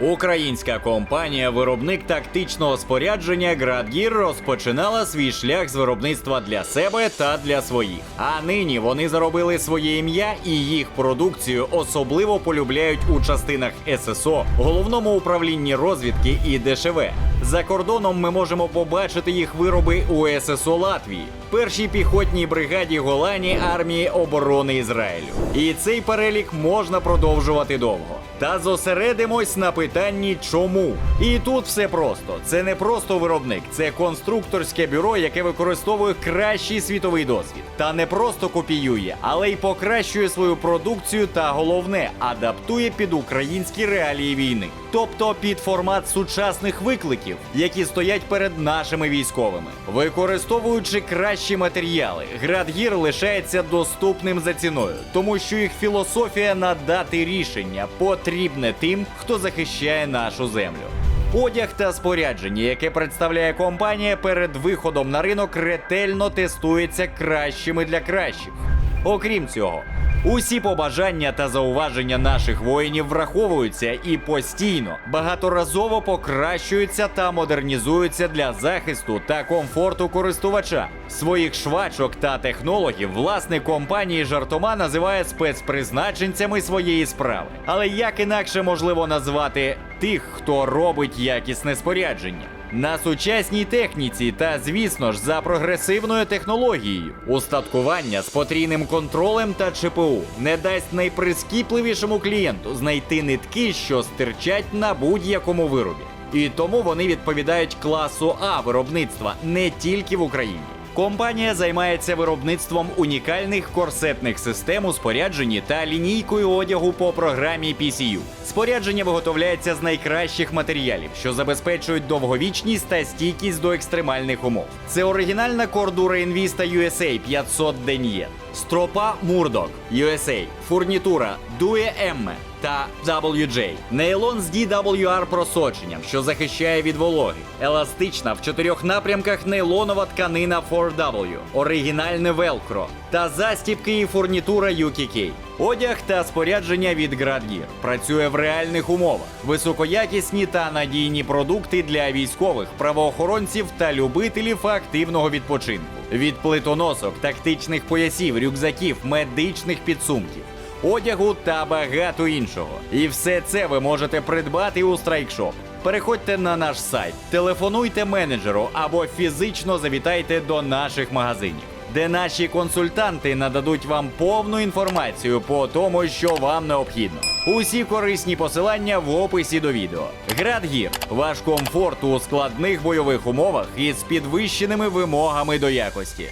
Українська компанія-виробник тактичного спорядження Градгір розпочинала свій шлях з виробництва для себе та для своїх. А нині вони заробили своє ім'я і їх продукцію особливо полюбляють у частинах ССО, головному управлінні розвідки і ДШВ. За кордоном ми можемо побачити їх вироби у ССО Латвії, першій піхотній бригаді Голані армії оборони Ізраїлю. І цей перелік можна продовжувати довго. Та зосередимось на питанні чому. І тут все просто. Це не просто виробник, це конструкторське бюро, яке використовує кращий світовий досвід. Та не просто копіює, але й покращує свою продукцію та головне адаптує під українські реалії війни. Тобто під формат сучасних викликів, які стоять перед нашими військовими. Використовуючи кращі матеріали, Градгір лишається доступним за ціною, тому що їх філософія надати рішення потрібне тим, хто захищає нашу землю. Одяг та спорядження, яке представляє компанія перед виходом на ринок, ретельно тестується кращими для кращих. Окрім цього, усі побажання та зауваження наших воїнів враховуються і постійно багаторазово покращуються та модернізуються для захисту та комфорту користувача. Своїх швачок та технологів власник компанії жартома називає спецпризначенцями своєї справи. Але як інакше можливо назвати тих, хто робить якісне спорядження? На сучасній техніці та, звісно ж, за прогресивною технологією. Устаткування з потрійним контролем та ЧПУ не дасть найприскіпливішому клієнту знайти нитки, що стирчать на будь-якому виробі. І тому вони відповідають класу А виробництва не тільки в Україні. Компанія займається виробництвом унікальних корсетних систем у спорядженні та лінійкою одягу по програмі PCU. Спорядження виготовляється з найкращих матеріалів, що забезпечують довговічність та стійкість до екстремальних умов. Це оригінальна кордура Invista USA 500 Denier, стропа Murdoch USA, фурнітура Due M та WJ. Нейлон з DWR просоченням, що захищає від вологи. Еластична в чотирьох напрямках нейлонова тканина 4W, оригінальне велкро та застібки і фурнітура UKK. Одяг та спорядження від Градгір працює в реальних умовах. Високоякісні та надійні продукти для військових, правоохоронців та любителів активного відпочинку. Від плитоносок, тактичних поясів, рюкзаків, медичних підсумків одягу та багато іншого. І все це ви можете придбати у страйкшоп. Переходьте на наш сайт, телефонуйте менеджеру або фізично завітайте до наших магазинів, де наші консультанти нададуть вам повну інформацію по тому, що вам необхідно. Усі корисні посилання в описі до відео. Градгір ваш комфорт у складних бойових умовах із підвищеними вимогами до якості.